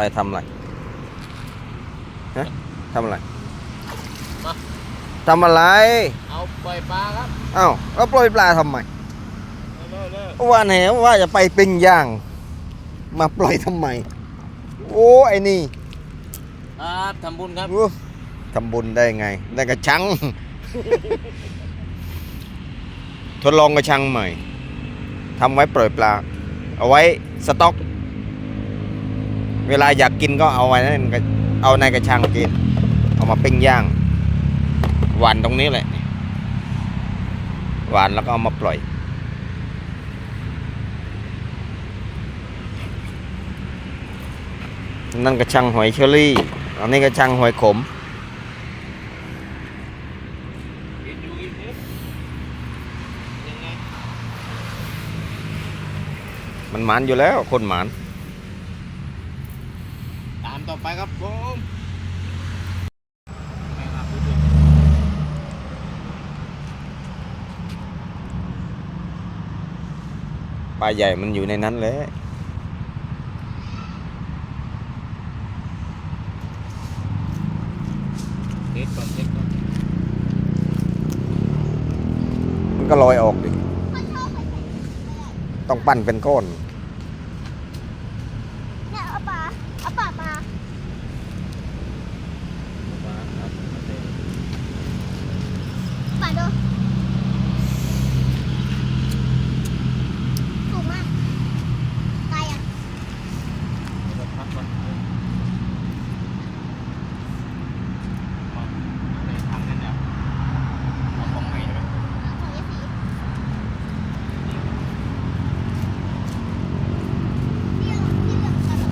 ไปทำอะไรฮะทำอะไรมาทำอะไร เอาปล่อยปลาครับอ้าวแล้วปล่อยปลาทำไมเลิกเลิกว่าแหนว่าจะไปปิ้งย่าง มาปล่อยทำไม โอ้ไอ้นี่ครับทำบุญครับโอ้ทำบุญได้ไง ได้กระชัง ทดลองกระชังใหม่ทำไว้ปล่อยปลา เอาไว้สต็อก เวลาอยากกินก็เอาไว้นั่นเอาในกระชังกิน เอามาปิ้งย่าง หวานตรงนี้แหละ หวานแล้วก็เอามาปล่อย นั่นกระชังหอยเชอรี่ อันนี้กระชังหอยขมมันหมานอยู่แล้ว คนหมาน ตามต่อไปครับผมไปครับปลาใหญ่มันอยู่ในนั้นแหละเทสก่อนเทสก่อนมันก็ลอยออกดิ ต้องปั้นเป็นก้อน เนี่ยเอาปลาเอาปลามา มาครับเอาเทส ปลาดูถูกมากไกลอะ เดี๋ยวพักก่อนมาในถังนั่นเนี่ยเอาของใหม่ใช่ไหม ของยายสีที่เหลือที่เหลือกันเหรอ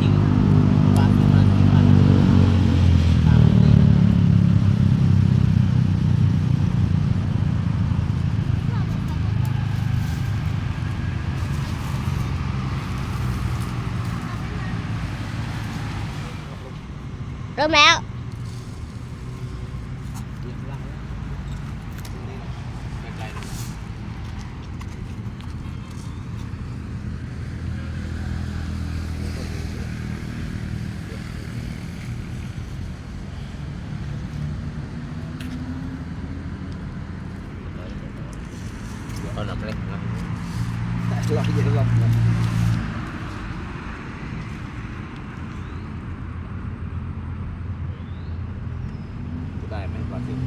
จริงบ้านบ้านบ้านตามนี้ เริ่มแล้ว ไกลๆเลย เอาหนักเล็กนะ เราเยอะหรอก ได้ไหมปลาซิว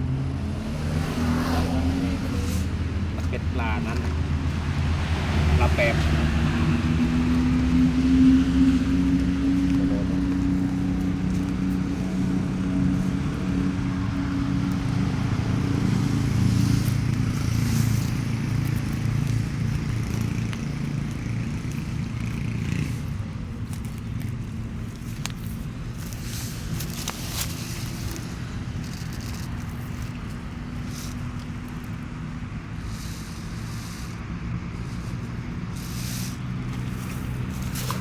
ตะเก็ดปลานั้นปลาแปบ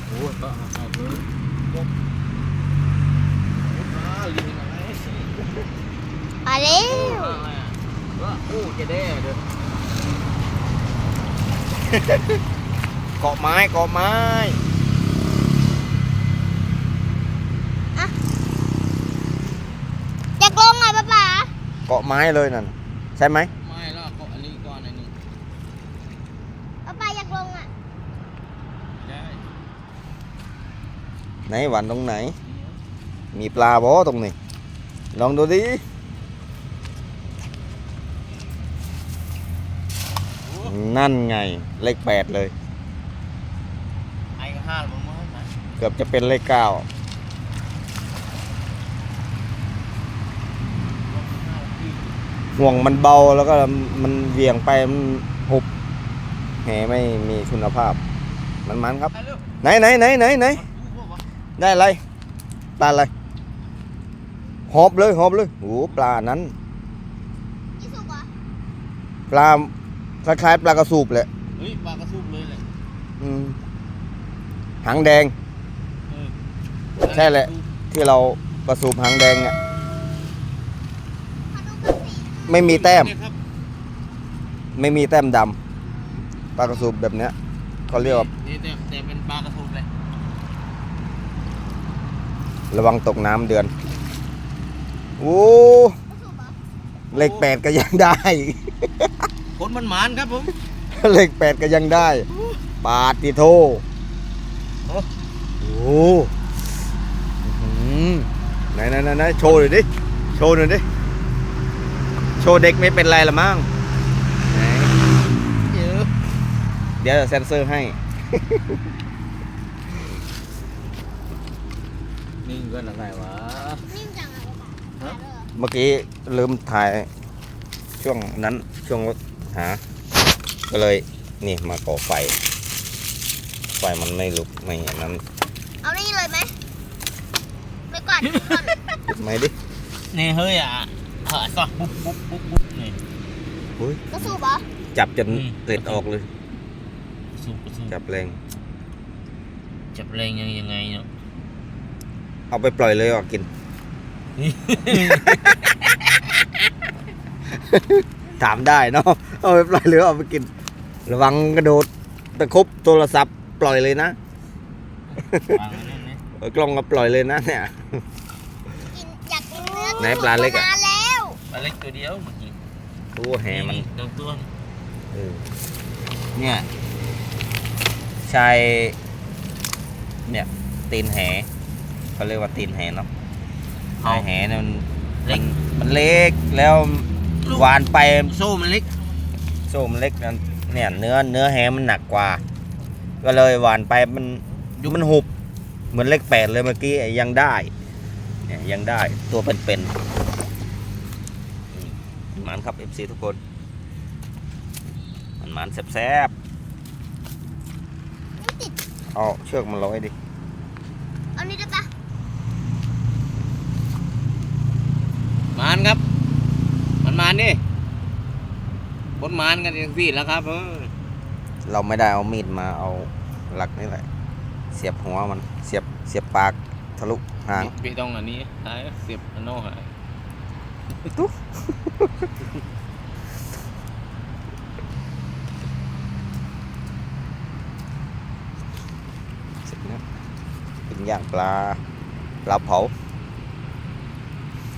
โอ้ยก็เอาเอาเลยยกอ่าลิงอะไร มาเร็ว อะไรอะว่าโอ้ จะได้เด้อเกาะไม้เกาะไม้อยากลงอะป้าป๋าเกาะไม้เลยนั่นใช่ไหมไม่แล้วก็อันนี้ก่อนอันนี้ป้าป๋าอยากลงอะได้ไหนหวานตรงไหน มีปลาบ่ตรงนี้ลองดูดิ นั่นไง เลขแปดเลย ไอ้ก็ห้าลงมาไหนเกือบจะเป็นเลขเก้าลงห้าที่ห่วงมันเบาแล้วก็มันเหวี่ยงไป มันหุบแหไม่มีคุณภาพ มันมันครับไปเร็วไหนไหนไหนไหนไหนดูพวกวะได้อะไรปลาอะไรหอบเลยหอบเลยโอ้ปลานั้นยี่สุกเหรอะปลา คล้ายๆปลากระสูบเลยเฮ้ยปลากระสุบเลยเลยอืมหางแดง เออใช่แหละ ที่เรากระสูบหางแดงเนี่ยขอดูกระสีไม่มีแต้ม เนี่ยครับไม่มีแต้มดำปลากระสูบแบบเนี้ยเขาเรียกว่านี่แต่แต่เป็นปลากระสุบเลยระวังตกน้ำเดือนโอ้ก็สูบเหรอเลขแปดก็ยังได้ คนมันหมานครับผม เลขแปดก็ยังได้ปาติโทโอ้ โอ้อื้อหือไหนไหนไหนไหนโชว์หน่อยดิ โชว์หน่อยดิ โชว์เด็กไม่เป็นไรละมั้งไหนเยอะเดี๋ยวเซ็นเซอร์ให้ นี่เงินอะไรวะ นิ่มจังอะป๊าป๊าฮะถ่ายเลยเหรอเมื่อกี้ลืมถ่ายช่วงนั้นช่วงรถ หา ก็เลยนี่มาก่อไฟ ไฟมันไม่ลุกไม่อย่างนั้นเอานี่เลยไหมไม่ก่อนก่อนปิดไหมดินี่เฮ้ยอะหาซะปุ๊บปุ๊บปุ๊บปุ๊บนี่ก็สูบเหรอจับจนอืมเกล็ดออกเลย สูบสูบจับแรงจับแรงยังยังไงเนาะเอาไปปล่อยเลยอะกิน ถามได้เนาะเอาไปปล่อยหรือเอาไปกิน ระวังกระโดดตะครบโทรศัพท์ปล่อยเลยนะวางไว้นั่นนี่เออกล้องก็ปล่อยเลยนะเนี่ย กินอยากกินเนื้อไหนปลาเล็กอะมานานแล้วปลาเล็กตัวเดียวเมื่อกี้ตัวแหมันตัวตัวนี่เออเนี่ยชายเนี่ยตีนแหเขาเรียกว่าตีนแหเนาะชายแหเนี่ยมันเล็กมันเล็กแล้ว หวานไปโซ่มันเล็กโซ่มันเล็กนั่นเนี่ยเนื้อเนื้อแหมันหนักกว่า ก็เลยหวานไปมันดูมันหุบ เหมือนเลขแปดเลยเมื่อกี้ยังได้เนี่ยยังได้ตัวเป็นๆนี่มันครับ FC ทุกคนมันมันแซบไม่ติดๆเอาเชือกมันร้อยดิเอานี่ได้ปะมานครับ มันมานดิคนมานกันอย่างพี่แล้วครับ เออเราไม่ได้เอามีดมาเอาหลักนี่แหละ เสียบหัวมันเสียบเสียบปากทะลุหางพี่ต้องอันนี้หายเสียบอันโน่หายตุ๊บเสร็จแล้วเป็นย่างปลาปลาเผา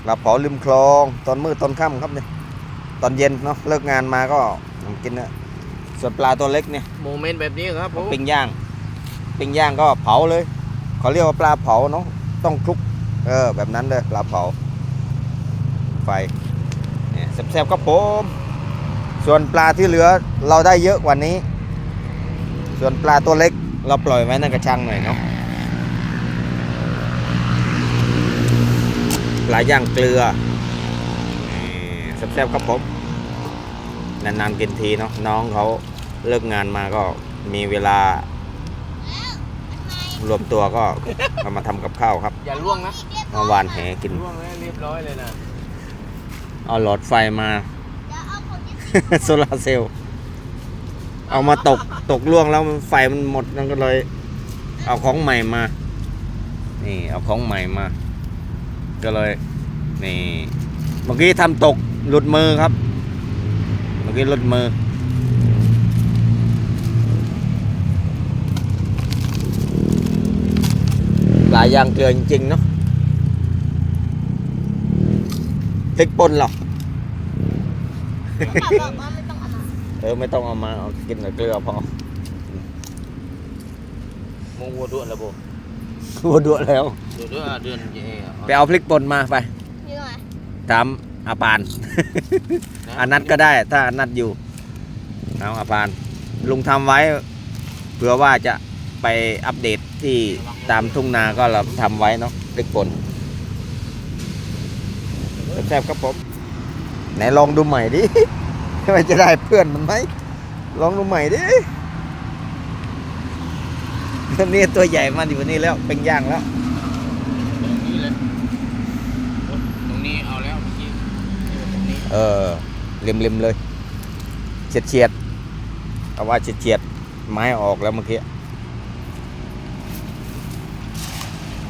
ปลาเผาริมคลองตอนมืดตอนค่ำครับเนี่ยตอนเย็นเนาะเลิกงานมาก็ผมกินนะส่วนปลาตัวเล็กเนี่ยโมเมนต์แบบนี้ครับผมปิ้งย่างปิ้งย่างก็เผาเลยเขาเรียกว่าปลาเผาเนาะต้องคลุกเออแบบนั้นเลยปลาเผา ไฟเนี่ยแซ่บๆครับผมส่วนปลาที่เหลือเราได้เยอะกว่านี้ ส่วนปลาตัวเล็กเราปล่อยไว้ในกระชังหน่อยเนาะ ลาย่างเกลือนี่แซ่บๆครับผมนานๆกินทีเนาะน้องเขาเลิกงานมาก็มีเวลารวมตัวก็เอามาทำกับข้าวครับอย่าล่วงนะอีกเรียบร้มาอยหวานแหกินล่วงแล้วเรียบร้อยเลยนะเอาหลอดไฟมาเดี๋ยวเอาของที่โซลาร์เซลล์เอามาตกตกล่วงแล้วมันไฟมันหมดนั่นก็เลย เอาของใหม่มา นี่ เอาของใหม่มา ก็เลยนี่เมื่อกี้ทำตกหลุดมือครับ เมื่อกี้หลุดมือ หลายอย่างเกลือจริงๆเนาะพริกป่นเหรอป้าบอกว่าไม่ต้องเอามาเออไม่ต้องเอามาเอากินกับเกลือพอมงวัวด้วนระบบ วัวดวแล้วเดือนเดือนเดือนเย่ไปเอาพริกป่นมาไปนี่ไงตามอาปาน อานัดก็ได้ ถ้าอานัดอยู่เอาอาปาน ลุงทำไว้ เผื่อว่าจะไปอัปเดตที่ตามทุ่งนาก็เราทำไว้เนาะพริกป่นแซ่บๆครับผมไหนลองดูใหม่ดิ ว่าจะได้เพื่อนมันไหมลองดูใหม่ดิ นี่ตัวใหญ่มากอยู่นี่แล้วเป็นย่างแล้วตรงนี้เลยตรงนี้เอาแล้วเมื่อกี้ตรงนี้เออเล็มๆเลยเฉียดเฉียดๆเอาว่าเฉียดเฉียดๆไม้ออกแล้วเมื่อกี้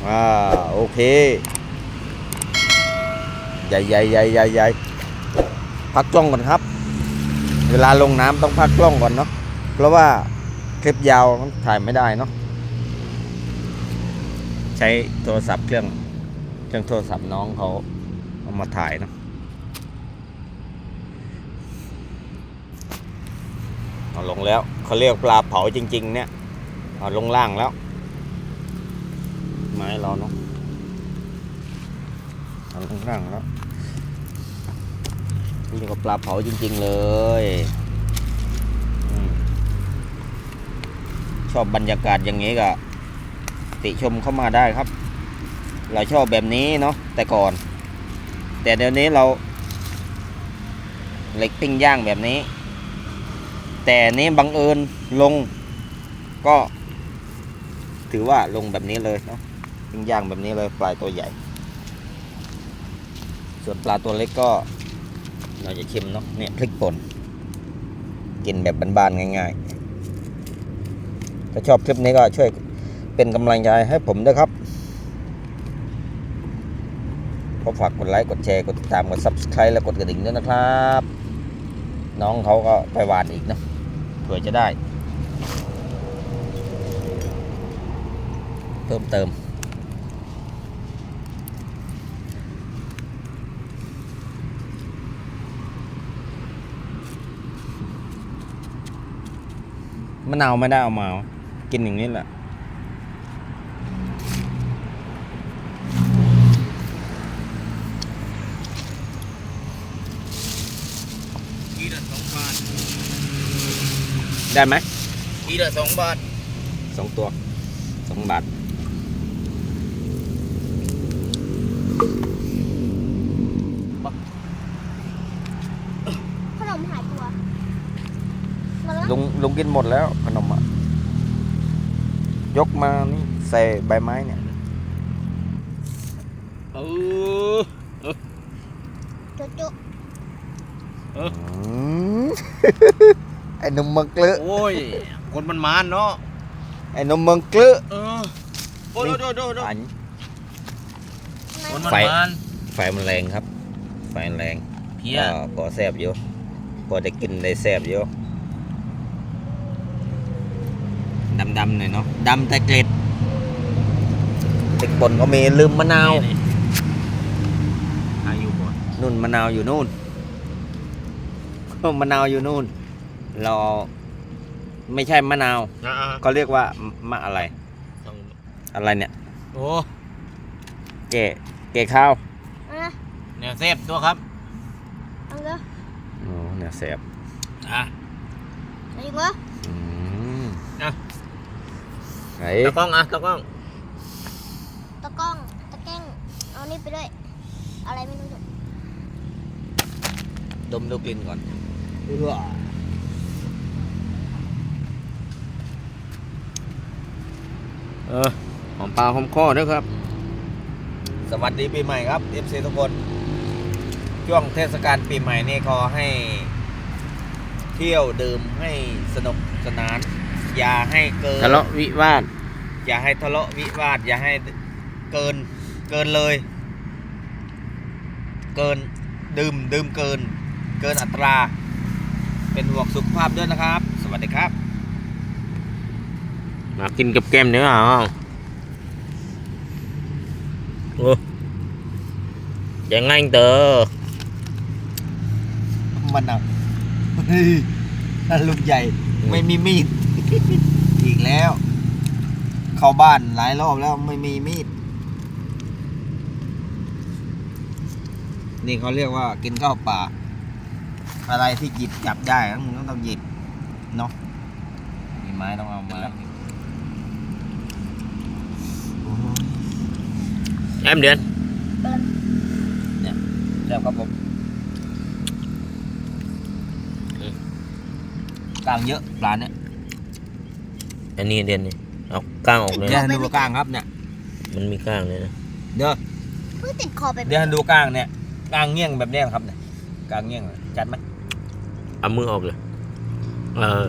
อ่าโอเคใหญ่ใหญ่ใหญ่ใหญ่ใหญ่พักกล้องก่อนครับ เวลาลงน้ำต้องพักกล้องก่อนเนาะเพราะว่าคลิปยาวมันถ่ายไม่ได้เนาะ ใช้โทรศัพท์เครื่องจังโทรศัพท์น้องเขาเอามาถ่ายเนะเอาลงแล้วเขาเรียกปลาเผาจริง ๆ เนี่ยเอาลงล่างแล้ว ไม้เราเนาะเอาลงล่างแล้วนี่ก็ปลาเผาจริง ๆ เลยชอบบรรยากาศอย่างนี้ก็ ติชมเข้ามาได้ครับ เราชอบแบบนี้เนาะแต่ก่อน แต่เดี๋ยวนี้เราเหล็กปิ้งย่างแบบนี้ แต่นี้บังเอิญลงก็ ถือว่าลงแบบนี้เลยเนาะปิ้งย่างแบบนี้เลยปลายตัวใหญ่ ส่วนปลาตัวเล็กก็เราจะชิมเนาะเนี่ยพริกป่นกินแบบบานๆง่ายๆ ถ้าชอบคลิปนี้ก็ช่วย เป็นกำลังใจให้ผมด้วยครับก็ฝากกดไลค์ กดแชร์ กดติดตาม กด subscribe และกดกระดิ่งด้วยนะครับ น้องเขาก็ไปหวานอีกนะเผื่อจะได้ เพิ่มเติม มะนาวไม่ได้เอามา กินอย่างนี้แหละ ทีละสองบาท ได้ไหมทีละสองบาทสองตัวสองบาทขนมหายตัวหมดแล้วลุงลุงกินหมดแล้วขนมอะยกมานี่ใส่ใบไม้เนี่ยเออจุ๊จุ๊ อืม ไอ้หนุ่มเมืองเกลือโอ้ย คนมันมานเนาะ ไอ้หนุ่มเมืองเกลือเออ โอ้ยโดดโดดโดดอัน คนมันไฟ มานไฟมันแรงครับ ไฟมันแรงเพี้ยก็พอแซบอยู่พอได้กินได้แซบอยู่ดำๆหน่อยเนาะดำแต่เกล็ดติกบนก็มีลืมมะนาวอายุบ่นู่นมะนาวอยู่นู่น มะนาวอยู่นู่น เราเอาไม่ใช่มะนาวอ่าเขาเรียกว่ามะอะไร ๆต้องอะไรเนี่ย โอ้เกะเกะข้าวเอานะแนวเซฟตัวครับเอาเลยโอ้เนี่ยแสบอะ เอาอยู่เหรออืมอะ ไหนตะกล้องอะตะกล้องตะกล้องตะแกล้งเอานี่ไปด้วย อะไรไม่รู้จุ๊ดมดูกลิ่นก่อน เออ หอมปลาหอมคอด้วยครับ สวัสดีปีใหม่ครับ FC ทุกคน ช่วงเทศกาลปีใหม่นี่ขอให้ เที่ยวดื่มให้สนุกสนาน อย่าให้เกินทะเลาะวิวาท อย่าให้ทะเลาะวิวาท อย่าให้เกินเกินเลย เกินดื่มดื่มเกิน เกินอัตรา เป็นห่วงสุขภาพด้วยนะครับ สวัสดีครับ มากินกับแก้มเนื้อเหรอโอ้ยังไงเตอมันอะนั่นลูกใหญ่ ไม่มีมีด อีกแล้ว เข้าบ้านหลายรอบแล้วไม่มีมีด นี่เขาเรียกว่ากินข้าวป่า อะไรที่หยิบจับได้มึงก็ต้องหยิบเนาะมีไม้ต้องเอามา แอมเดือนแล้วครับผมกลางเยอะปลาเนี่ยอันนี้เดือนนี่เอาก้างออกเลยเดี๋ยวให้ดูกลางครับเนี่ยมันมีก้างเลยนะเดี๋ยวเพิ่งติดคอไปเดี๋ยวให้ดูกลางเนี่ยกลางเงี้ยงแบบเนี้ยครับเนี่ยกลางเงี้ยงจัดไหมเอามือออกเลยเออ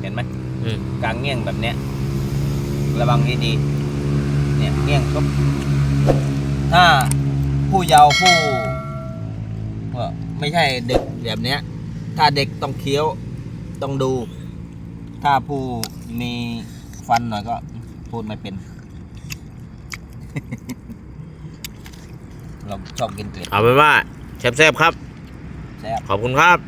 เห็นไหมอืมกลางเงี้ยงแบบเนี้ยระวังให้ดีเนี่ยเงี้ยงก็ ถ้าผู้เยาว์ผู้เอ่อไม่ใช่เด็กแบบเนี้ย ถ้าเด็กต้องเคี้ยวต้องดู ถ้าผู้มีฟันหน่อยก็พูดไม่เป็น เราชอบกินเกล็ดเอาเป็นว่าแซ่บๆครับ แซ่บขอบคุณครับ